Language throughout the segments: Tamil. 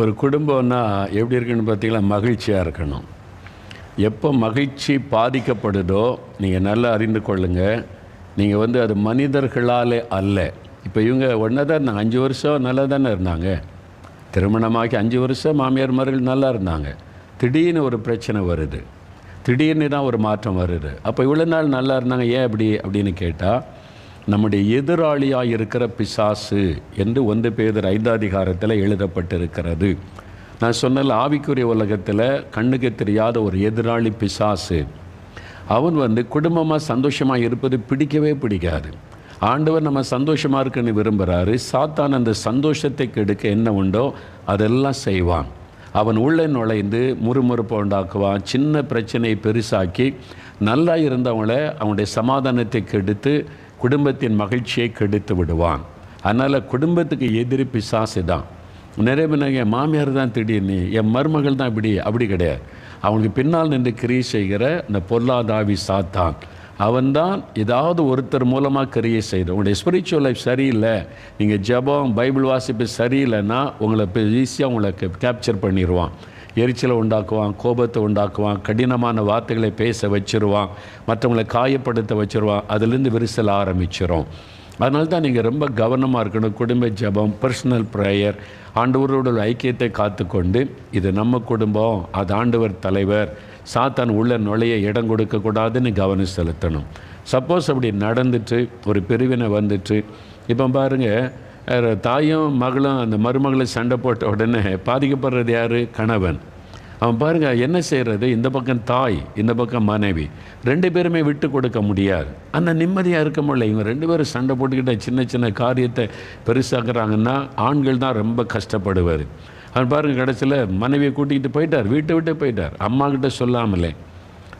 ஒரு குடும்பம்னா எப்படி இருக்குன்னு பார்த்தீங்கன்னா மகிழ்ச்சியாக இருக்கணும். எப்போ மகிழ்ச்சி பாதிக்கப்படுதோ நீங்கள் நல்லா அறிந்து கொள்ளுங்கள் நீங்கள் வந்து அது மனிதர்களாலே அல்ல. இப்போ இவங்க ஒன்றா தான் இருந்தாங்க. அஞ்சு வருஷம் நல்லா தானே இருந்தாங்க. திருமணமாகி அஞ்சு வருஷம் மாமியார் மார்கள் நல்லா இருந்தாங்க. திடீர்னு ஒரு பிரச்சனை வருது. திடீர்னு தான் ஒரு மாற்றம் வருது. அப்போ இவ்வளோ நாள் நல்லா இருந்தாங்க. ஏன் அப்படி? அப்படின்னு கேட்டால் நம்முடைய எதிராளியாக இருக்கிற பிசாசு என்று ஒன்று பேதர் ஐந்தாதிகாரத்தில் எழுதப்பட்டிருக்கிறது. நான் சொன்னல ஆவிக்குரிய உலகத்தில் கண்ணுக்கு தெரியாத ஒரு எதிராளி பிசாசு. அவன் வந்து குடும்பமாக சந்தோஷமாக இருப்பது பிடிக்கவே பிடிக்காது. ஆண்டவர் நம்ம சந்தோஷமாக இருக்குன்னு விரும்புகிறாரு சாத்தான் அந்த சந்தோஷத்தை கெடுக்க என்ன உண்டோ அதெல்லாம் செய்வான். அவன் உள்ளே நுழைந்து முறுமுறுப்பை உண்டாக்குவான் சின்ன பிரச்சனையை பெருசாக்கி நல்லா இருந்தவங்கள அவனுடைய சமாதானத்தை கெடுத்து குடும்பத்தின் மகிழ்ச்சியை கெடுத்து விடுவான். அதனால் குடும்பத்துக்கு எதிரி பிசாசு தான். நிறைய பேர் என் மாமியார் தான் திடீர்னு என் மருமகள் தான் இப்படி அப்படி கிடையாது. அவனுக்கு பின்னால் நின்று கிரியை செய்கிற இந்த பொல்லாதாவி சாத்தான். அவன்தான் ஏதாவது ஒருத்தர் மூலமாக கிரியை செய்து உங்களுடைய ஸ்பிரிச்சுவல் லைஃப் சரியில்லை நீங்கள் ஜபம் பைபிள் வாசிப்பு சரியில்லைன்னா உங்களை ஈஸியாக உங்களை கேப்சர் பண்ணிடுவான் எரிச்சலை உண்டாக்குவான் கோபத்தை உண்டாக்குவான் கடினமான வார்த்தைகளை பேச வச்சிருவான் மற்றவங்களை காயப்படுத்த வச்சிருவான் அதுலேருந்து விரிசல் ஆரம்பிச்சிடும் அதனால தான் நீங்கள் ரொம்ப கவனமாக இருக்கணும். குடும்ப ஜபம் பர்சனல் ப்ரேயர் ஆண்டவரோட ஐக்கியத்தை காத்துக்கொண்டு இது நம்ம குடும்பம் அது ஆண்டவர் தலைவர் சாத்தான் உள்ள நுழைய இடம் கொடுக்கக்கூடாதுன்னு கவனம் செலுத்தணும். சப்போஸ் அப்படி நடந்துட்டு ஒரு பிரிவினை வந்துட்டு இப்போ பாருங்கள் தாயும் மகளும் அந்த மருமகளும் சண்டை போட்ட உடனே பாதிக்கப்படுறது யார்? கணவன். அவன் பாருங்க என்ன செய்கிறது இந்த பக்கம் தாய் இந்த பக்கம் மனைவி. ரெண்டு பேருமே விட்டு கொடுக்க முடியாது. ஆனால் நிம்மதியாக இருக்க முடியல. இவங்க ரெண்டு பேரும் சண்டை போட்டுக்கிட்ட சின்ன சின்ன காரியத்தை பெருசாக்குறாங்கன்னா ஆண்கள் தான் ரொம்ப கஷ்டப்படுவார். அவன் பாருங்கள் கடைசியில் மனைவியை கூட்டிகிட்டு போயிட்டார். வீட்டை விட்டு போயிட்டார். அம்மாக்கிட்ட சொல்லாமலே.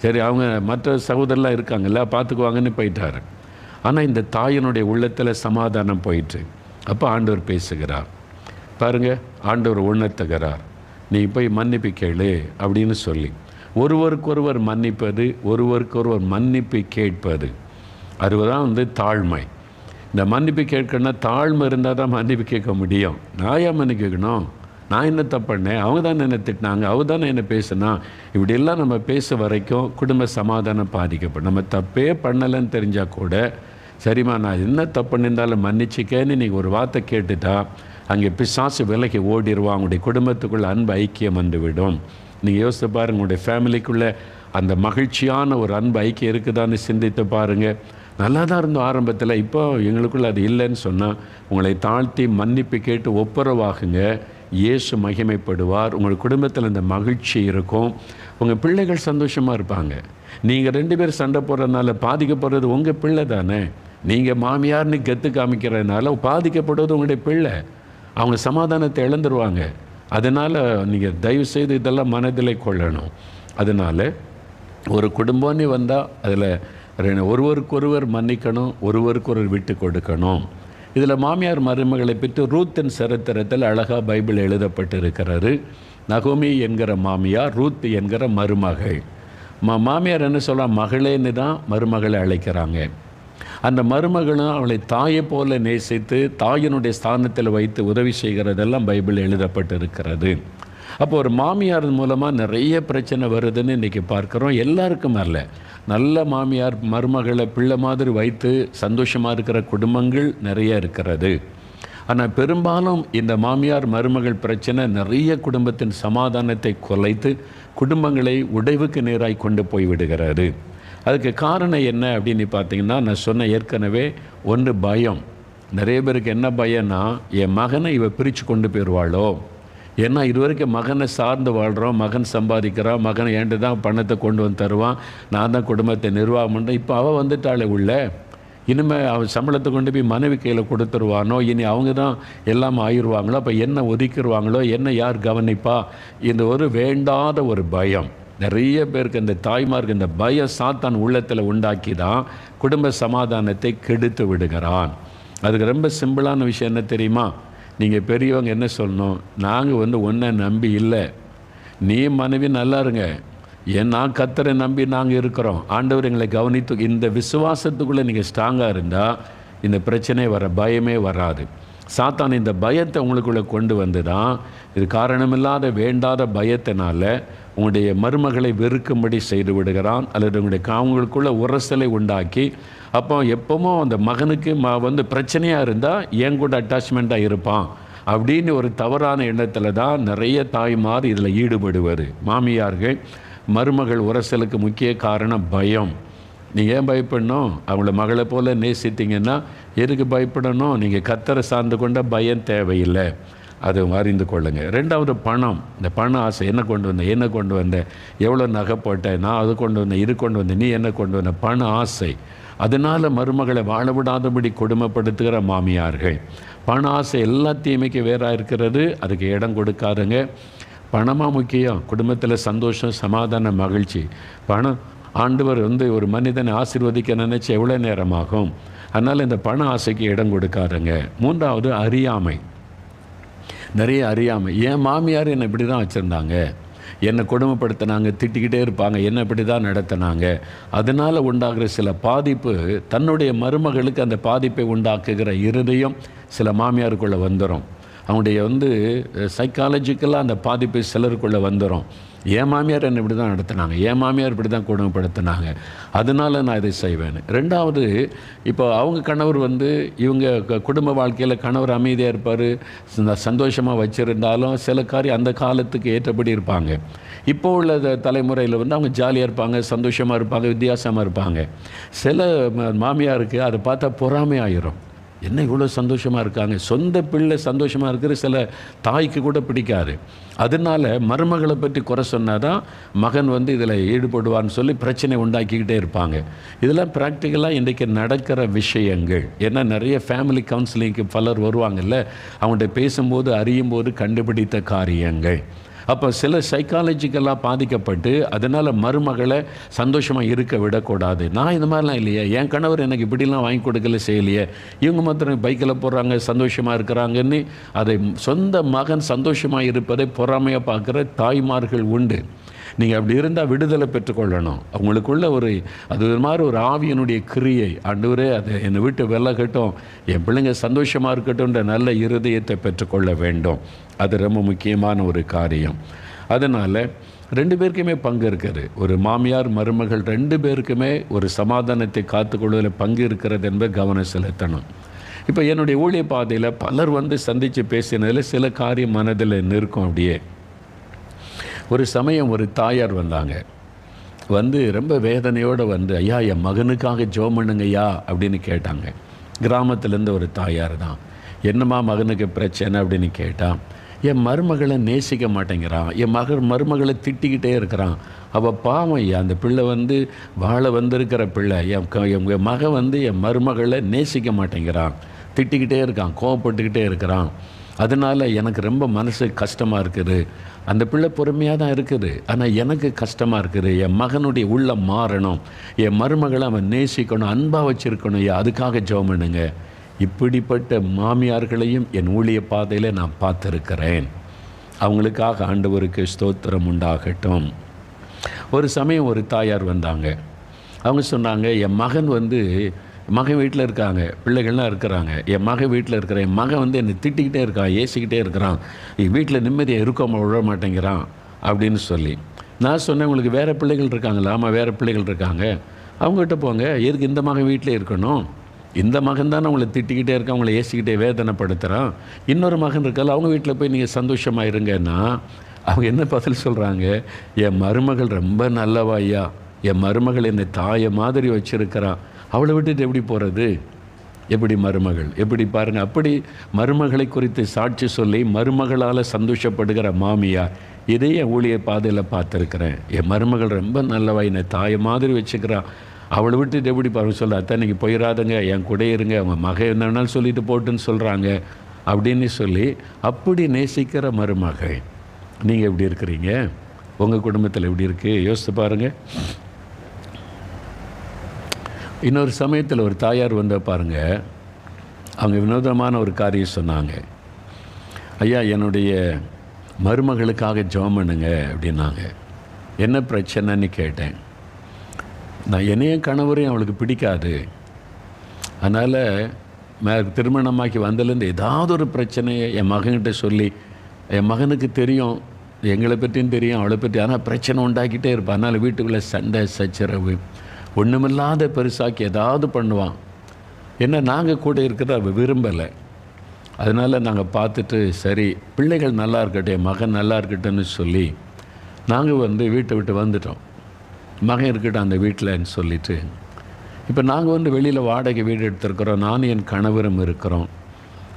சரி அவங்க மற்ற சகோதரெலாம் இருக்காங்கல்ல பார்த்துக்குவாங்கன்னு போயிட்டார். ஆனால் இந்த தாயினுடைய உள்ளத்தில் சமாதானம் போயிட்டு அப்போ ஆண்டவர் பேசுகிறார். பாருங்க ஆண்டவர் உணர்த்துகிறார். நீ போய் மன்னிப்பு கேளு அப்படின்னு சொல்லி. ஒருவருக்கொருவர் மன்னிப்பது ஒருவருக்கொருவர் மன்னிப்பு கேட்பது. அதுதான் வந்து தாழ்மை. இந்த மன்னிப்பு கேட்கணும்னா தாழ்மை இருந்தால் தான் மன்னிப்பு கேட்க முடியும். நான் ஏன் மன்னிக்கணும் கேட்கணும்? நான் என்ன தப்பு பண்ணேன்? அவங்க தான் என்ன திட்டினாங்க. அவங்க தானே என்ன பேசுனா? இப்படியெல்லாம் நம்ம பேச வரைக்கும் குடும்ப சமாதானம் பாதிக்கப்படும். நம்ம தப்பே பண்ணலைன்னு தெரிஞ்சால் கூட சரிம்மா நான் என்ன தப்பு பண்ணியிருந்தாலும் மன்னிச்சிக்கேன்னு நீங்கள் ஒரு வார்த்தை கேட்டுட்டா அங்கே பிசாசு விலகி ஓடிடுவான் உங்களுடைய குடும்பத்துக்குள்ளே அன்பு ஐக்கியம் வந்துவிடும். நீங்கள் யோசித்து பாருங்கள் உங்களுடைய ஃபேமிலிக்குள்ளே அந்த மகிழ்ச்சியான ஒரு அன்பு ஐக்கியம் இருக்குதான்னு சிந்தித்து பாருங்கள் நல்லா தான் இருந்தோம் ஆரம்பத்தில் இப்போ எங்களுக்குள்ள அது இல்லைன்னு சொன்னால் உங்களை தாழ்த்தி மன்னிப்பு கேட்டு ஒப்புரவாகுங்க இயேசு மகிமைப்படுவார். உங்கள் குடும்பத்தில் இந்த மகிழ்ச்சி இருக்கும். உங்கள் பிள்ளைகள் சந்தோஷமாக இருப்பாங்க. நீங்கள் ரெண்டு பேர் சண்டை போடுறதுனால பாதிக்க போகிறது உங்கள் பிள்ளை தானே. நீங்கள் மாமியார்னு கெத்து காமிக்கிறதுனால பாதிக்கப்படுவது உங்களுடைய பிள்ளை. அவங்க சமாதானத்தை இழந்துருவாங்க. அதனால் நீங்கள் தயவு செய்து இதெல்லாம் மனதில் கொள்ளணும். அதனால் ஒரு குடும்பம்னு வந்தால் அதில் ஒருவருக்கொருவர் மன்னிக்கணும் ஒருவருக்கொருவர் விட்டு கொடுக்கணும். இதில் மாமியார் மருமகளை பற்றி ரூத்தின் சரித்திரத்தில் அழகாக பைபிள் எழுதப்பட்டிருக்கிறாரு நகோமி என்கிற மாமியார் ரூத் என்கிற மருமகள். மா மாமியார் என்ன சொல்ல மகளேன்னு தான் மருமகளை அழைக்கிறாங்க. அந்த மருமகளும் அவளை தாயை போல நேசித்து தாயினுடைய ஸ்தானத்தில் வைத்து உதவி செய்கிறதெல்லாம் பைபிள் எழுதப்பட்டிருக்கிறது. அப்போ ஒரு மாமியார் மூலமாக நிறைய பிரச்சனை வருதுன்னு இன்றைக்கி பார்க்குறோம். எல்லாருக்கும் அல்ல நல்ல மாமியார் மருமகளை பிள்ளை மாதிரி வைத்து சந்தோஷமாக இருக்கிற குடும்பங்கள் நிறைய இருக்கிறது. ஆனால் பெரும்பாலும் இந்த மாமியார் மருமகள் பிரச்சனை நிறைய குடும்பத்தின் சமாதானத்தை குலைத்து குடும்பங்களை உடைவுக்கு நேராய் கொண்டு போய் விடுகிறது. அதுக்கு காரணம் என்ன அப்படின்னு பார்த்தீங்கன்னா நான் சொன்ன ஏற்கனவே ஒன்று பயம். நிறைய பேருக்கு என்ன பயம்னா என் மகனை இவ பிரித்து கொண்டு போயிடுவாளோ ஏன்னா இது வரைக்கும் மகனை சார்ந்து வாழ்கிறோம் மகன் சம்பாதிக்கிறான் மகன் ஏன்ட்டு தான் பணத்தை கொண்டு வந்து தருவான் நான் தான் குடும்பத்தை நிர்வாகம் பண்ணுறேன் இப்போ அவள் வந்துட்டாளே உள்ள. இனிமேல் அவன் சம்பளத்தை கொண்டு போய் மனைவி கையில் கொடுத்துருவானோ? இனி அவங்க தான் எல்லாம் ஆயிடுவாங்களோ? அப்போ என்ன ஒதுக்கிடுவாங்களோ? என்ன யார் கவனிப்பா? இந்த ஒரு வேண்டாத ஒரு பயம். நிறைய பேருக்கு இந்த தாய்மார்க்கு இந்த பய சாத்தான் உள்ளத்தில் உண்டாக்கி தான் குடும்ப சமாதானத்தை கெடுத்து விடுகிறான். அதுக்கு ரொம்ப சிம்பிளான விஷயம் என்ன தெரியுமா? நீங்கள் பெரியவங்க என்ன சொல்லணும்? நாங்கள் வந்து ஒன்றை நம்பி இல்லை. நீ மனைவி நல்லா இருங்க. ஏன் நான் கத்தரை நம்பி நாங்கள் இருக்கிறோம். ஆண்டவர் எங்களை கவனித்து இந்த விசுவாசத்துக்குள்ளே நீங்கள் ஸ்ட்ராங்காக இருந்தால் இந்த பிரச்சனை வர பயமே வராது. சாத்தான் இந்த பயத்தை உங்களுக்குள்ளே கொண்டு வந்து தான் இது காரணமில்லாத வேண்டாத பயத்தினால உங்களுடைய மருமகளை வெறுக்கும்படி செய்து விடுகிறான். அல்லது உங்களுடைய கா- அவங்களுக்குள்ள உரசலை உண்டாக்கி அப்போ எப்போமோ அந்த மகனுக்கு ம வந்து பிரச்சனையாக இருந்தால் என் கூட அட்டாச்மெண்ட்டாக இருப்பான். அப்படின்னு ஒரு தவறான எண்ணத்தில் தான் நிறைய தாய்மார் இதில் ஈடுபடுவது. மாமியார்கள் மருமகள் உரசலுக்கு முக்கிய காரணம் பயம். நீங்கள் ஏன் பயப்படணும்? அவங்கள மகளை போல் நேசித்தீங்கன்னா எதுக்கு பயப்படணும்? நீங்கள் கத்தரை சார்ந்து கொண்ட பயம் தேவையில்லை. அதை அறிந்து கொள்ளுங்க. ரெண்டாவது பணம். இந்த பண ஆசை என்ன கொண்டு வந்த என்ன கொண்டு வந்த எவ்வளோ நகை போட்டேன் நான் அது கொண்டு வந்தேன் இது கொண்டு வந்தேன் நீ என்ன கொண்டு வந்த பண ஆசை. அதனால் மருமகளை வாழ விடாதபடி கொடுமைப்படுத்துகிற மாமியார்கள். பண ஆசை எல்லா தீமைக்கு வேறாக இருக்கிறது. அதுக்கு இடம் கொடுக்காதுங்க. பணமாக முக்கியம். குடும்பத்தில் சந்தோஷம் சமாதான மகிழ்ச்சி. பணம் ஆண்டவர் வந்து ஒரு மனிதனை ஆசீர்வதிக்க நினச்சி எவ்வளோ நேரமாகும்? அதனால் இந்த பண ஆசைக்கு இடம் கொடுக்காதுங்க. மூன்றாவது அறியாமை. நிறைய அறியாமை. என் மாமியார் என்னை இப்படி தான் வச்சுருந்தாங்க. என்னை கொடுமைப்படுத்தினாங்க திட்டிக்கிட்டே இருப்பாங்க என்னை இப்படி தான் நடத்தினாங்க. அதனால் உண்டாகிற சில பாதிப்பு தன்னுடைய மருமகளுக்கு அந்த பாதிப்பை உண்டாக்குகிற இருதயம் சில மாமியாருக்குள்ளே வந்துடும் அவங்களுடைய வந்து சைக்காலஜிக்கலாக அந்த பாதிப்பு சிலருக்குள்ளே வந்துடும் என் மாமியார் என்னை இப்படி தான் நடத்தினாங்க. என் மாமியார் இப்படி தான் கொடுமைப்படுத்தினாங்க. அதனால நான் இதை செய்வேன் ரெண்டாவது இப்போ அவங்க கணவர் வந்து இவங்க குடும்ப வாழ்க்கையில் கணவர் அமைதியாக இருப்பார் சந்தோஷமாக வச்சுருந்தாலும் சில காரியம் அந்த காலத்துக்கு ஏற்றபடி இருப்பாங்க. இப்போ உள்ள தலைமுறையில் வந்து அவங்க ஜாலியாக இருப்பாங்க சந்தோஷமாக இருப்பாங்க வித்தியாசமாக இருப்பாங்க. சில மாமியாருக்கு அதை பார்த்தா பொறாமை ஆயிரும் என்ன இவ்வளோ சந்தோஷமாக இருக்காங்க? சொந்த பிள்ளை சந்தோஷமாக இருக்கிற சில தாய்க்கு கூட பிடிக்காது. அதனால மருமகளை பற்றி குறை சொன்னாதான் மகன் வந்து இதில் ஈடுபடுவான்னு சொல்லி பிரச்சனை உண்டாக்கிக்கிட்டே இருப்பாங்க. இதெல்லாம் ப்ராக்டிக்கலாக இன்றைக்கி நடக்கிற விஷயங்கள். ஏன்னா நிறைய ஃபேமிலி கவுன்சிலிங்க்கு பலர் வருவாங்கல்ல? அவங்கள்ட்ட பேசும்போது அறியும் போது கண்டுபிடித்த காரியங்கள். அப்போ சில சைக்காலஜிக்கலாக பாதிக்கப்பட்டு அதனால் மருமகளை சந்தோஷமாக இருக்க விடக்கூடாது. நான் இந்த மாதிரிலாம் இல்லையே. என் கணவர் எனக்கு இப்படிலாம் வாங்கி கொடுக்கல செய்யலையே. இவங்க மாத்திரம் பைக்கில் போகிறாங்க சந்தோஷமாக இருக்கிறாங்கன்னு அதை சொந்த மகன் சந்தோஷமாக இருப்பதை பொறாமையாக பார்க்குற தாய்மார்கள் உண்டு. நீங்கள் அப்படி இருந்தால் விடுதலை பெற்றுக்கொள்ளணும் அவங்களுக்குள்ள ஒரு அது ஒரு மாதிரி ஒரு ஆவியனுடைய கிரியை. ஆண்டவரே அது என்னை விட்டு விலகட்டும். என் பிள்ளைங்க சந்தோஷமாக இருக்கட்டும்ன்ற நல்ல இருதயத்தை பெற்றுக்கொள்ள வேண்டும். அது ரொம்ப முக்கியமான ஒரு காரியம். அதனால் ரெண்டு பேருக்குமே பங்கு இருக்கிறது ஒரு மாமியார் மருமகள் ரெண்டு பேருக்குமே ஒரு சமாதானத்தை காத்துக்கொள்வதில் பங்கு இருக்கிறது என்பதை கவனம் செலுத்தணும். இப்போ என்னுடைய ஊழிய பாதையில் பலர் வந்து சந்தித்து பேசினதில் சில காரியம் மனதில் நிற்கும் அப்படியே. ஒரு சமயம் ஒரு தாயார் வந்தாங்க. வந்து ரொம்ப வேதனையோடு வந்து ஐயா என் மகனுக்காக ஜோ பண்ணுங்கய்யா அப்படின்னு கேட்டாங்க. கிராமத்துலேருந்து ஒரு தாயார் தான். என்னம்மா மகனுக்கு பிரச்சனை? அப்படின்னு கேட்டான் என் மருமகளை நேசிக்க மாட்டேங்கிறான். என் மக மருமகளை திட்டிக்கிட்டே இருக்கிறான். அவள் பாவம் ஐயா அந்த பிள்ளை வந்து வாழ வந்திருக்கிற பிள்ளை. என் க- என் மகன் வந்து என் மருமகளை நேசிக்க மாட்டேங்கிறான். திட்டிக்கிட்டே இருக்கான் கோவப்பட்டுக்கிட்டே இருக்கிறான். அதனால் எனக்கு ரொம்ப மனசு கஷ்டமாக இருக்குது. அந்த பிள்ளை பொறுமையாக தான் இருக்குது. ஆனால் எனக்கு கஷ்டமாக இருக்குது. என் மகனுடைய உள்ளம் மாறணும். என் மருமகளை அவன் நேசிக்கணும் அன்பாக வச்சுருக்கணும் ஐயா. அதுக்காக ஜோம் பண்ணுங்க. இப்படிப்பட்ட மாமியார்களையும் என் ஊழிய பாதையில் நான் பார்த்துருக்கிறேன். அவங்களுக்காக ஆண்டவருக்கு ஸ்தோத்திரம் உண்டாகட்டும். ஒரு சமயம் ஒரு தாயார் வந்தாங்க. அவங்க சொன்னாங்க என் மகன் வந்து மகன் வீட்டில் இருக்காங்க பிள்ளைகள்லாம் இருக்கிறாங்க. என் மகன் வீட்டில் இருக்கிற என் மகன் வந்து என்னை திட்டிக்கிட்டே இருக்கான் ஏசிக்கிட்டே இருக்கிறான். வீட்டில் நிம்மதியாக இருக்க விழ மாட்டேங்கிறான் அப்படின்னு சொல்லி. நான் சொன்னேன் உங்களுக்கு வேறு பிள்ளைகள் இருக்காங்களா? ஆமாம் வேறு பிள்ளைகள் இருக்காங்க. அவங்ககிட்ட போங்க எதுக்கு இந்த மகன் வீட்டிலே இருக்கணும்? இந்த மகன் தானே அவங்கள திட்டிக்கிட்டே இருக்க அவங்கள ஏசிக்கிட்டே வேதனைப்படுத்துகிறான் இன்னொரு மகன் இருக்கல அவங்க வீட்டில் போய் நீங்கள் சந்தோஷமாக இருங்கன்னா அவங்க என்ன பதில் சொல்கிறாங்க என் மருமகள் ரொம்ப நல்லவா ஐயா. என் மருமகள் என்னை தாயை மாதிரி வச்சுருக்கிறான் அவளை விட்டுட்டு எப்படி போகிறது எப்படி மருமகள்? எப்படி பாருங்கள் அப்படி மருமகளை குறித்து சாட்சி சொல்லி மருமகளால் சந்தோஷப்படுகிற மாமியார் இதையே ஊழிய பாதையில் பார்த்துருக்குறேன். என் மருமகள் ரொம்ப நல்லவா என்னை தாயை மாதிரி வச்சுக்கிறான் அவளை விட்டுட்டு எப்படி பாருங்க சொல்ல அத்தை நீங்கள் போயிடாதங்க என் கூட இருங்க அவங்க மகன் என்ன வேணாலும் சொல்லிட்டு போட்டுன்னு சொல்கிறாங்க அப்படின்னு சொல்லி அப்படி நேசிக்கிற மருமகள். நீங்கள் எப்படி இருக்கிறீங்க? உங்கள் குடும்பத்தில் எப்படி இருக்குது யோசித்து பாருங்கள் இன்னொரு சமயத்தில் ஒரு தாயார் வந்த பாருங்கள் அவங்க வினோதமான ஒரு காரியம் சொன்னாங்க. ஐயா என்னுடைய மருமகளுக்காக ஜெபம் பண்ணுங்க அப்படின்னாங்க. என்ன பிரச்சனைன்னு கேட்டேன். நான் என்னையும் கணவரையும் அவளுக்கு பிடிக்காது. அதனால் மே திருமணமாக்கி வந்ததுலேருந்து ஏதாவது ஒரு பிரச்சனையை என் மகன்கிட்ட சொல்லி என் மகனுக்கு தெரியும் எங்களை பற்றியும் தெரியும் அவளை பற்றி ஆனால் பிரச்சனை உண்டாக்கிட்டே இருப்பான். அதனால் வீட்டுக்குள்ளே சண்டை சச்சரவு ஒன்றுமில்லாத பெருசாக்கி ஏதாவது பண்ணுவான். என்ன நாங்கள் கூட இருக்கிறத விரும்பலை. அதனால் நாங்கள் பார்த்துட்டு சரி பிள்ளைகள் நல்லா இருக்கட்டும் என் மகன் நல்லா இருக்கட்டும்னு சொல்லி நாங்கள் வந்து வீட்டை விட்டு வந்துட்டோம். மகன் இருக்கட்டும் அந்த வீட்டில்ன்னு சொல்லிட்டு. இப்போ நாங்கள் வந்து வெளியில் வாடகை வீடு எடுத்திருக்கிறோம். நானும் என் கணவரும் இருக்கிறோம்.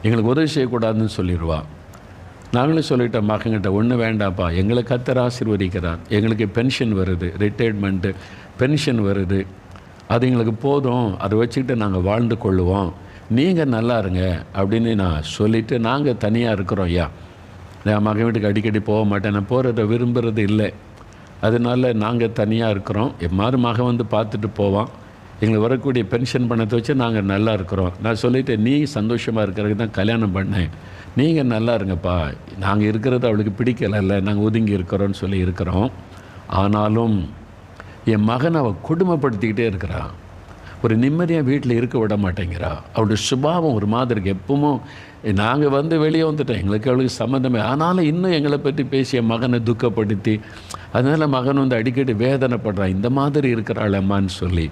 எங்களுக்கு உதவி செய்யக்கூடாதுன்னு சொல்லிடுவா. நாங்களும் சொல்லிட்டோம் மகன்கிட்ட ஒன்று வேண்டாம்ப்பா. எங்களை கத்தர் ஆசீர்வதிக்கிறார். எங்களுக்கு பென்ஷன் வருது ரிட்டையர்மெண்ட்டு பென்ஷன் வருது. அது எங்களுக்கு போதும். அதை வச்சுக்கிட்டு நாங்கள் வாழ்ந்து கொள்ளுவோம். நீங்கள் நல்லா இருங்க அப்படின்னு நான் சொல்லிவிட்டு நாங்கள் தனியாக இருக்கிறோம் ஐயா. நான் மகன் வீட்டுக்கு அடிக்கடி போக மாட்டேன். நான் போகிறத விரும்புகிறது இல்லை. அதனால நாங்கள் தனியாக இருக்கிறோம். எம்மாறு மகன் வந்து பார்த்துட்டு போவான். எங்களுக்கு வரக்கூடிய பென்ஷன் பணத்தை வச்சு நாங்கள் நல்லா இருக்கிறோம். நான் சொல்லிவிட்டேன் நீ சந்தோஷமாக இருக்கிறதுக்கு தான் கல்யாணம் பண்ணேன். நீங்கள் நல்லா இருங்கப்பா. நாங்கள் இருக்கிறது அவளுக்கு பிடிக்கலைல்ல நாங்கள் ஒதுங்கி இருக்கிறோன்னு சொல்லி இருக்கிறோம். ஆனாலும் என் மகனை அவள் கொடுமைப்படுத்திக்கிட்டே இருக்கிறான். ஒரு நிம்மதியாக வீட்டில் இருக்க விட மாட்டேங்கிறா. அவளுடைய சுபாவம் ஒரு மாதிரி இருக்கு. எப்பவும் நாங்கள் வந்து வெளியே வந்துட்டோம். எங்களுக்கு அவளுக்கு சம்மந்தமே ஆனாலும் இன்னும் எங்களை பற்றி பேசிய மகனை துக்கப்படுத்தி அதனால் மகன் வந்து அடிக்கடி வேதனைப்படுறான். இந்த மாதிரி இருக்கிறாள் அம்மான்னு சொல்லி.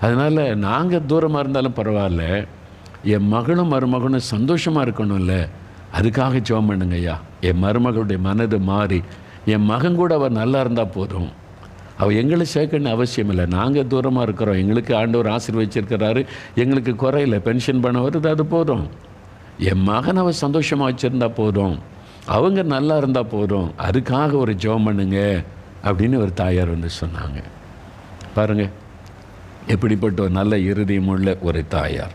அதனால் நாங்கள் தூரமாக இருந்தாலும் பரவாயில்ல. என் மகளும் மருமகனும் சந்தோஷமாக இருக்கணும்ல. அதுக்காக ஜோம் பண்ணுங்க ஐயா. என் மருமகளுடைய மனது மாறி என் மகன் கூட அவள் நல்லா இருந்தால் போதும். அவள் எங்களை சேர்க்கணும்னு அவசியம் இல்லை. நாங்கள் தூரமாக இருக்கிறோம். எங்களுக்கு ஆண்டவர் ஆசீர்வச்சிருக்கிறாரு. எங்களுக்கு குறையில பென்ஷன் பண்ண வருது அது போதும். என் மகன் அவள் சந்தோஷமாக வச்சுருந்தா போதும். அவங்க நல்லா இருந்தால் போதும். அதுக்காக ஒரு ஜெபம் பண்ணுங்க அப்படின்னு ஒரு தாயார் வந்து சொன்னாங்க. பாருங்கள் எப்படிப்பட்ட ஒரு நல்ல இருதயமுள்ள ஒரு தாயார்.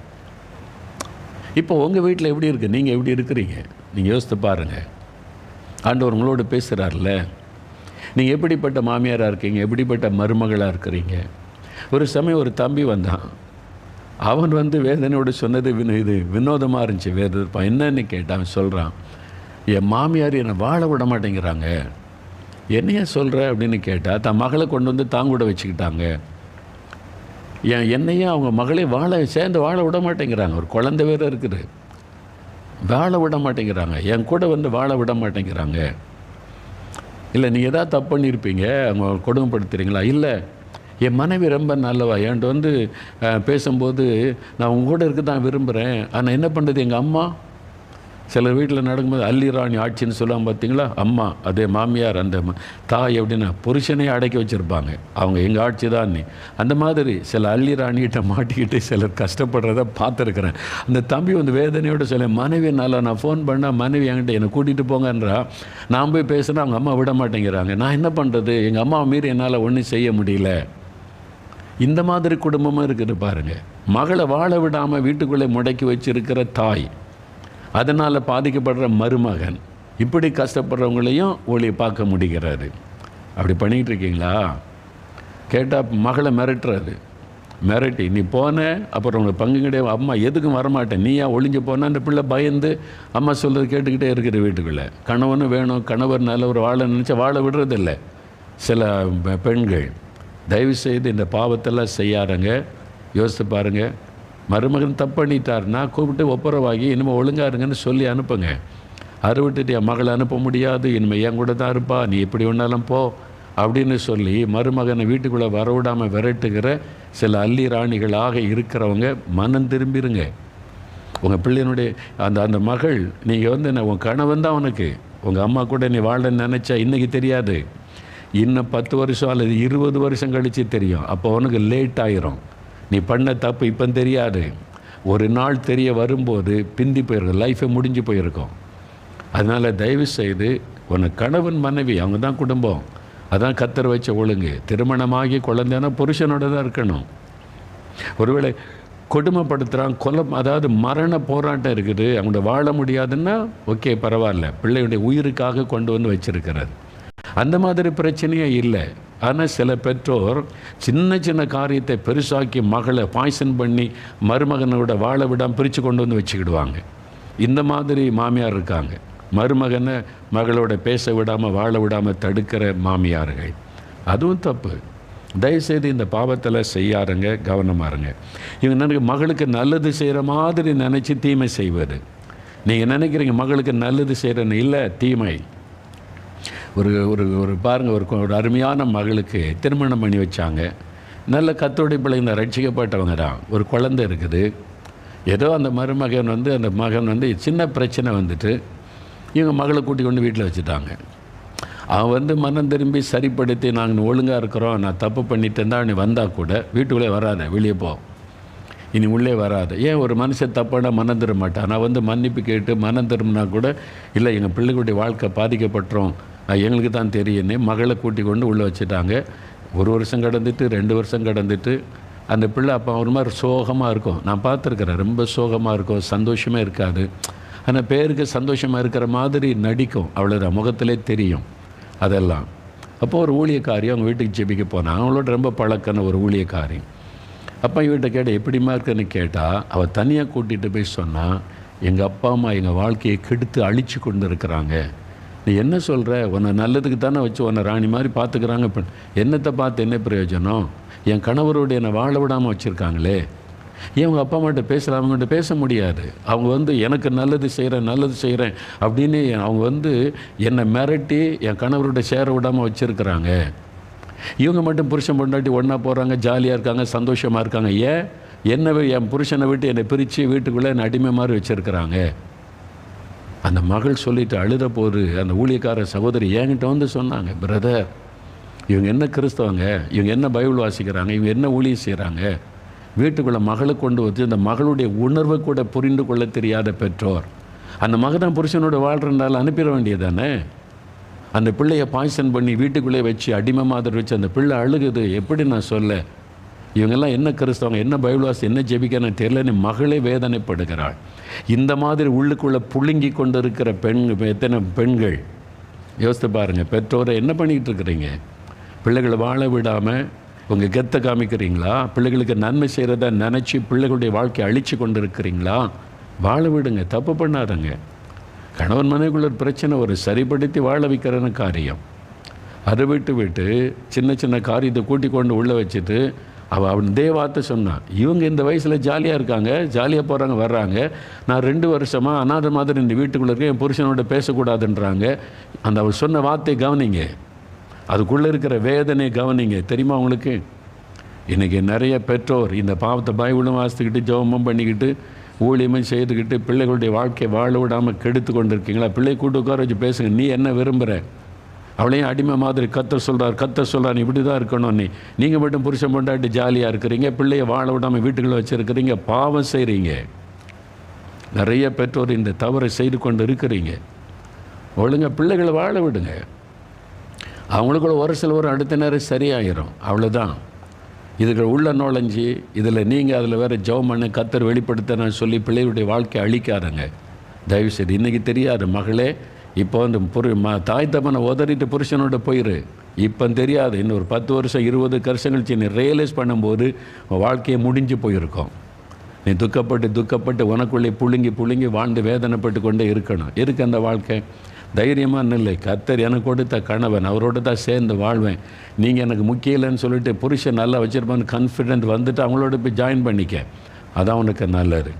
இப்போ உங்கள் வீட்டில் எப்படி இருக்குது நீங்கள் எப்படி இருக்கிறீங்க? நீங்கள் யோசித்து பாருங்கள் ஆண்டவர் உங்களோட பேசுகிறார்ல நீங்கள் எப்படிப்பட்ட மாமியாராக இருக்கீங்க? எப்படிப்பட்ட மருமகளாக இருக்கிறீங்க? ஒரு சமயம் ஒரு தம்பி வந்தான். அவன் வந்து வேதனையோடு சொன்னது வினோ இது வினோதமாக இருந்துச்சு. வேறு என்னன்னு கேட்டான் அவன் சொல்கிறான் என் மாமியார் என்னை வாழ விட மாட்டேங்கிறாங்க. என்னையே சொல்கிற அப்படின்னு கேட்டால் தன் மகளை கொண்டு வந்து தாங்கூட வச்சுக்கிட்டாங்க. என் என்னையும் அவங்க மகளே வாழ சேர்ந்து வாழ விட மாட்டேங்கிறாங்க. ஒரு குழந்தை வேறு இருக்குது. வாழ விட மாட்டேங்கிறாங்க. என் கூட வந்து வாழ விட மாட்டேங்கிறாங்க. இல்லை நீங்கள் எதாவது தப்பு பண்ணியிருப்பீங்க அவங்க கொடுமைப்படுத்துறீங்களா? இல்லை. என் மனைவி ரொம்ப நல்லவா? என்கிட்ட வந்து பேசும்போது நான் உங்க கூட இருக்க தான் விரும்புகிறேன் ஆனால் என்ன பண்ணுறது எங்கள் அம்மா? சிலர் வீட்டில் நடக்கும்போது அல்லிராணி ஆட்சின்னு சொல்லுவாங்க பார்த்தீங்களா? அம்மா அதே மாமியார் அந்த தாய் எப்படின்னா புருஷனே அடக்கி வச்சுருப்பாங்க. அவங்க எங்கள் ஆட்சி தான் நீ. அந்த மாதிரி சில அள்ளிராணிகிட்ட மாட்டிக்கிட்டு சிலர் கஷ்டப்படுறத பார்த்துருக்குறேன். அந்த தம்பி வந்து வேதனையோட சொல்ல மனைவி நல்லா நான் ஃபோன் பண்ணால் மனைவி என்கிட்ட என்னை கூட்டிகிட்டு போங்கன்றா. நான் போய் பேசுனா அவங்க அம்மா விட மாட்டேங்கிறாங்க. நான் என்ன பண்ணுறது எங்கள் அம்மாவை மீறி என்னால் ஒன்றும் செய்ய முடியல. இந்த மாதிரி குடும்பமும் இருக்குது பாருங்கள் மகளை வாழ விடாமல் வீட்டுக்குள்ளே முடக்கி வச்சிருக்கிற தாய். அதனால் பாதிக்கப்படுற மருமகன். இப்படி கஷ்டப்படுறவங்களையும் ஒளி பார்க்க முடிகிறாரு. அப்படி பண்ணிக்கிட்டு இருக்கீங்களா? கேட்டால் மகளை மிரட்டுறாரு. மிரட்டி நீ போன அப்புறம் உங்களுக்கு பங்கு கிடையாது. அம்மா எதுக்கும் வரமாட்டேன். நீயா ஒளிஞ்சு போனால் அந்த பிள்ளை பயந்து அம்மா சொல்கிறது கேட்டுக்கிட்டே இருக்கிற வீட்டுக்குள்ளே. கணவனும் வேணும் கணவர் நல்ல ஒரு வாழ நினச்சா வாழ விடுறதில்ல. சில பெ- பெண்கள் தயவு செய்து இந்த பாவத்தெல்லாம் செய்யாருங்க யோசித்து பாருங்கள் மருமகன் தப்பு பண்ணிட்டாருன்னா கூப்பிட்டு ஒப்புரவாகி இனிமேல் ஒழுங்காக இருங்கன்னு சொல்லி அனுப்புங்க. அதை விட்டுட்டு என் மகளை அனுப்ப முடியாது. இனிமேல் என் கூட தான் இருப்பா. நீ எப்படி வேணாலும் போ. அப்படின்னு சொல்லி மருமகனை வீட்டுக்குள்ளே வரவிடாமல் விரட்டுகிற சில அள்ளி ராணிகளாக இருக்கிறவங்க மனம் திரும்பிருங்க. உங்கள் பிள்ளையினுடைய அந்த அந்த மகள் நீங்கள் வந்து என்ன உன் கணவன் தான் உனக்கு. உங்கள் அம்மா கூட நீ வாழன்னு நினச்சா இன்றைக்கி தெரியாது. இன்னும் பத்து வருஷம் அல்லது இருபது வருஷம் கழித்து தெரியும். அப்போ உனக்கு லேட் ஆயிரும். நீ பண்ண தப்பு இப்போ தெரியாது. ஒரு நாள் தெரிய வரும்போது பிந்தி போயிருக்கும். லைஃபே முடிஞ்சு போயிருக்கோம். அதனால் தயவு செய்து உன்னை கணவன் மனைவி அவங்க தான் குடும்பம். அதான் கத்தர் வச்ச ஒழுங்கு. திருமணமாகி குழந்தைனா புருஷனோட தான் இருக்கணும். ஒருவேளை கொடுமைப்படுத்துகிறான் கொலை அதாவது மரண போராட்டம் இருக்குது. அவங்கள வாழ முடியாதுன்னா ஓகே பரவாயில்ல. பிள்ளையுடைய உயிருக்காக கொண்டு வந்து வச்சுருக்கிறது. அந்த மாதிரி பிரச்சனையே இல்லை. ஆனால் சில பெற்றோர் சின்ன சின்ன காரியத்தை பெருசாக்கி மகளை பாய்சன் பண்ணி மருமகனோட வாழ விடாமல் பிரித்து கொண்டு வந்து வச்சுக்கிடுவாங்க. இந்த மாதிரி மாமியார் இருக்காங்க. மருமகனை மகளோட பேச விடாமல் வாழ விடாமல் தடுக்கிற மாமியார்கள். அதுவும் தப்பு. தயவுசெய்து இந்த பாவத்தில் செய்யாருங்க கவனமாக இருங்க. இவங்க நினைக்க மகளுக்கு நல்லது செய்கிற மாதிரி நினச்சி தீமை செய்வது. நீங்கள் நினைக்கிறீங்க மகளுக்கு நல்லது செய்கிறேன்னு இல்லை தீமை. ஒரு ஒரு ஒரு பாருங்கள் ஒரு ஒரு அருமையான மகளுக்கு திருமணம் பண்ணி வச்சாங்க. நல்ல கத்தோடைய பிள்ளைங்க ரட்சிக்கப்பட்டவங்க தான். ஒரு குழந்தை இருக்குது. ஏதோ அந்த மருமகன் வந்து அந்த மகன் வந்து சின்ன பிரச்சனை வந்துட்டு இவங்க மகளை கூட்டி கொண்டு வீட்டில் வச்சுட்டாங்க. அவன் வந்து மனம் திரும்பி சரிப்படுத்தி நாங்கள் ஒழுங்காக இருக்கிறோம். நான் தப்பு பண்ணிட்டேன் தான். நீ வந்தால் கூட வீட்டுக்குள்ளே வராத. வெளியே போ. இனி உள்ளே வராது. ஏன் ஒரு மனுஷன் தப்பான மனம் திரும்ப மாட்டான்? நான் வந்து மன்னிப்பு கேட்டு மனம் திரும்பினா கூட இல்லை எங்கள் பிள்ளைகளுடைய வாழ்க்கை பாதிக்கப்பட்டுரும். எங்களுக்கு தான் தெரியுன்னு மகளை கூட்டி கொண்டு உள்ளே வச்சுட்டாங்க. ஒரு வருஷம் கடந்துட்டு ரெண்டு வருஷம் கடந்துட்டு அந்த பிள்ளை அப்போ ஒரு மாதிரி சோகமாக இருக்கும். நான் பார்த்துருக்குறேன் ரொம்ப சோகமாக இருக்கும் சந்தோஷமே இருக்காது. ஆனால் பேருக்கு சந்தோஷமாக இருக்கிற மாதிரி நடிக்கும். அவ்வளோதான் முகத்திலே தெரியும் அதெல்லாம். அப்போ ஒரு ஊழியக்காரி அவங்க வீட்டுக்கு ஜெபிக்க போனான் அவங்களோட ரொம்ப பழக்கன ஒரு ஊழியக்காரி. அப்பா இவர்கிட்ட கேட்ட எப்படிமா இருக்குன்னு கேட்டால் அவள் தனியாக கூட்டிகிட்டு போய் சொன்னால் எங்கள் அப்பா அம்மா எங்கள் வாழ்க்கையை கெடுத்து அழிச்சு கொண்டு இருக்கிறாங்க நீ என்ன சொல்கிற உன்னை நல்லதுக்கு தானே வச்சு உன்னை ராணி மாதிரி பார்த்துக்கிறாங்க. இப்போ என்னத்தை பார்த்து என்ன பிரயோஜனம்? என் கணவரோடு என்னை வாழ விடாமல் வச்சுருக்காங்களே. ஏன் அவங்க அப்பா அம்மாட்ட பேசுகிற அவங்ககிட்ட பேச முடியாது. அவங்க வந்து எனக்கு நல்லது செய்கிறேன் நல்லது செய்கிறேன் அப்படின்னு அவங்க வந்து என்னை மிரட்டி என் கணவரோட சேர விடாமல் வச்சுருக்கிறாங்க. இவங்க மட்டும் புருஷன் பொண்டாட்டி ஒன்றா போகிறாங்க ஜாலியாக இருக்காங்க சந்தோஷமாக இருக்காங்க. ஏன்? என்னை என் புருஷனை விட்டு என்னை பிரித்து வீட்டுக்குள்ளே என்னை அடிமை மாதிரி வச்சுருக்கிறாங்க. அந்த மகள் சொல்லிட்டு அழுத போது அந்த ஊழியக்கார சகோதரி என்கிட்ட வந்து சொன்னாங்க பிரதர் இவங்க என்ன கிறிஸ்தவங்க? இவங்க என்ன பைபிள் வாசிக்கிறாங்க? இவங்க என்ன ஊழியம் செய்கிறாங்க வீட்டுக்குள்ளே மகளை கொண்டு வந்து இந்த மகளுடைய உணர்வை கூட புரிந்து கொள்ள தெரியாத பெற்றோர். அந்த மக தான் புருஷனோட வாழ்கிறனால அனுப்பிட வேண்டியதானே அந்த பிள்ளையை பாய்சன் பண்ணி வீட்டுக்குள்ளே வச்சு அடிமை மாதிரி வச்சு அந்த பிள்ளை அழுகுது. எப்படி நான் சொல்ல? இவங்கெல்லாம் என்ன கிறிஸ்தவங்க என்ன பைபிள்வாசி என்ன ஜெபிக்கன்னு தெரியலன்னு மகளே வேதனைப்படுகிறாள். இந்த மாதிரி உள்ளுக்குள்ளே புழுங்கி கொண்டு இருக்கிற பெண் எத்தனை பெண்கள்? யோசித்து பாருங்கள் பெற்றோரை என்ன பண்ணிக்கிட்டு இருக்கிறீங்க? பிள்ளைகளை வாழ விடாமல் உங்கள் கெத்தை காமிக்கிறீங்களா? பிள்ளைகளுக்கு நன்மை செய்கிறத நினச்சி பிள்ளைகளுடைய வாழ்க்கையை அழித்து கொண்டு இருக்கிறீங்களா வாழ விடுங்க தப்பு பண்ணாதங்க. கணவன் மனைவிக்குள்ள ஒரு பிரச்சனை ஒரு சரிப்படுத்தி வாழ வைக்கிறன்னு காரியம். அதை விட்டு விட்டு சின்ன சின்ன காரியத்தை கூட்டி கொண்டு உள்ளே வச்சுட்டு அவள் அவன் இதே வார்த்தை சொன்னான் இவங்க இந்த வயசில் ஜாலியாக இருக்காங்க ஜாலியாக போகிறாங்க வர்றாங்க. நான் ரெண்டு வருஷமாக அநாத மாதிரி இந்த வீட்டுக்குள்ளே இருக்கேன் என் புருஷனோட பேசக்கூடாதுன்றாங்க. அந்த அவள் சொன்ன வார்த்தை கவனிங்க. அதுக்குள்ளே இருக்கிற வேதனை கவனிங்க. தெரியுமா அவங்களுக்கு இன்றைக்கி நிறைய பெற்றோர் இந்த பாவத்தை பைபிளும் வாசித்துக்கிட்டு ஜெபமும் பண்ணிக்கிட்டு ஊழியமும் செய்துக்கிட்டு பிள்ளைகளுடைய வாழ்க்கையை வாழ விடாமல் கெடுத்து கொண்டு இருக்கீங்களா பிள்ளை கூட்டு உட்கார வச்சு பேசுங்க. நீ என்ன விரும்புகிற அவளையும் அடிமை மாதிரி கத்த சொல்கிறார் கத்த சொல்கிறார் இப்படி தான் இருக்கணும் நீ. நீங்கள் மட்டும் புருஷன் பொண்டாட்டி ஜாலியாக இருக்கிறீங்க பிள்ளையை வாழ விடாமல் வீட்டுக்குள்ளே வச்சுருக்கிறீங்க பாவம் செய்கிறீங்க நிறைய பெற்றோர் இந்த தவறை செய்து கொண்டு இருக்கிறீங்க. ஒழுங்கா பிள்ளைகளை வாழ விடுங்க. அவங்களுக்குள்ள ஒரு சில ஒரு அடுத்த நேரம் சரியாயிரும். அவ்வளோதான் இதுக்கு உள்ள நுழைஞ்சி இதில் நீங்கள் அதில் வேறு ஜெபம் பண்ண கத்தர் வெளிப்படுத்தின சொல்லி பிள்ளைகளுடைய வாழ்க்கையை அழிக்காதங்க. தயவு செய்து இன்றைக்கி தெரியாது. மகளே இப்போ வந்து புரு ம தாய் தப்பனை உதறிட்டு புருஷனோட போயிரு. இப்போ தெரியாது இன்னும் ஒரு பத்து வருஷம் இருபது வருஷம் கழிச்சு நீ ரியலைஸ் பண்ணும்போது வாழ்க்கையை முடிஞ்சு போயிருக்கோம். நீ துக்கப்பட்டு துக்கப்பட்டு உனக்குள்ளே புழுங்கி புழுங்கி வாழ்ந்து வேதனைப்பட்டு கொண்டே இருக்கணும். இருக்கு அந்த வாழ்க்கை? தைரியமாக இல்லை கத்தர் எனக்கு கொடுத்த கணவன் அவரோட தான் சேர்ந்து வாழ்வேன். நீங்கள் எனக்கு முக்கியம் இல்லைன்னு சொல்லிட்டு புருஷன் நல்லா வச்சுருப்பான்னு கான்ஃபிடென்ட் வந்துட்டு அவங்களோட போய் ஜாயின் பண்ணிக்க. அதான் உனக்கு நல்லது.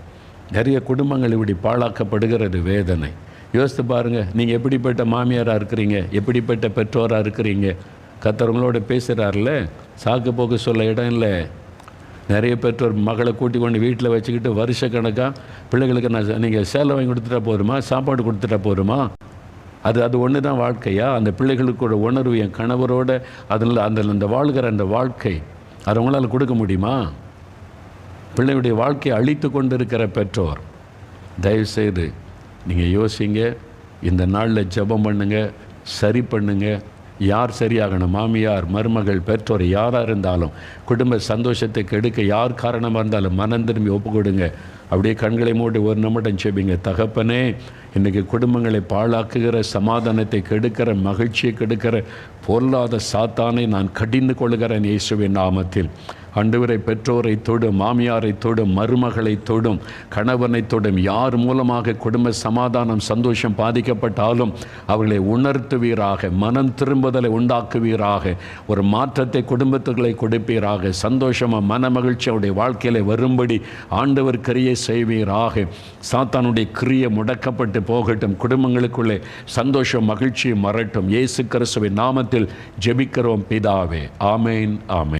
நிறைய குடும்பங்கள் இப்படி பாழாக்கப்படுகிறது வேதனை. யோசித்து பாருங்கள் நீங்கள் எப்படிப்பட்ட மாமியாராக இருக்கிறீங்க எப்படிப்பட்ட பெற்றோராக இருக்கிறீங்க? கத்தவங்களோட பேசுகிறார்ல சாக்கு போக்கு சொல்ல இடம் இல்லை. நிறைய பெற்றோர் மகளை கூட்டி கொண்டு வீட்டில் வச்சுக்கிட்டு வருஷக்கணக்காக பிள்ளைகளுக்கு நான் நீங்கள் சேலை வாங்கி கொடுத்துட்டா போதுமா? சாப்பாடு கொடுத்துட்டா போதுமா? அது அது ஒன்று தான் வாழ்க்கையா? அந்த பிள்ளைகளுக்கோட உணர்வு என் கணவரோட அதில் அந்த அந்த வாழ்கிற அந்த வாழ்க்கை அது உங்களால் கொடுக்க முடியுமா? பிள்ளையுடைய வாழ்க்கையை அழித்து கொண்டிருக்கிற பெற்றோர் தயவுசெய்து நீங்கள் யோசிங்க இந்த நாளில் ஜெபம் பண்ணுங்க சரி பண்ணுங்க. யார் சரியாகணும்? மாமியார் மருமகள் பெற்றோர் யாராக இருந்தாலும் குடும்ப சந்தோஷத்தை கெடுக்க யார் காரணமாக இருந்தாலும் மனம் திரும்பி ஒப்பு கொடுங்க அப்படியே கண்களை மூடி ஒரு நிமிடம் செபிங்க தகப்பனே இன்றைக்கி குடும்பங்களை பாழாக்குகிற சமாதானத்தை கெடுக்கிற மகிழ்ச்சியை கெடுக்கிற பொருளாத சாத்தானை நான் கடிந்து கொள்கிறேன் இயேசுவின் நாமத்தில். ஆண்டவரை பெற்றோரை தொடும் மாமியாரை தொடும் மருமகளை தொடும் கணவனை தொடும் யார் மூலமாக குடும்ப சமாதானம் சந்தோஷம் பாதிக்கப்பட்டாலும் அவர்களை உணர்த்துவீராக மனம் திரும்புதலை உண்டாக்குவீராக ஒரு மாற்றத்தை குடும்பத்துகளை கொடுப்பீராக சந்தோஷமாக மன மகிழ்ச்சி அவருடைய வாழ்க்கையில் வரும்படி ஆண்டவர் கிரியை செய்வீராக. சாத்தானுடைய கிரியை முடக்கப்பட்டு போகட்டும் குடும்பங்களுக்குள்ளே சந்தோஷம் மகிழ்ச்சி மறட்டும் இயேசு கிறிஸ்துவின் நாமத்தில் ஜெபிக்கிறோம் பிதாவே. ஆமேன் ஆமேன்.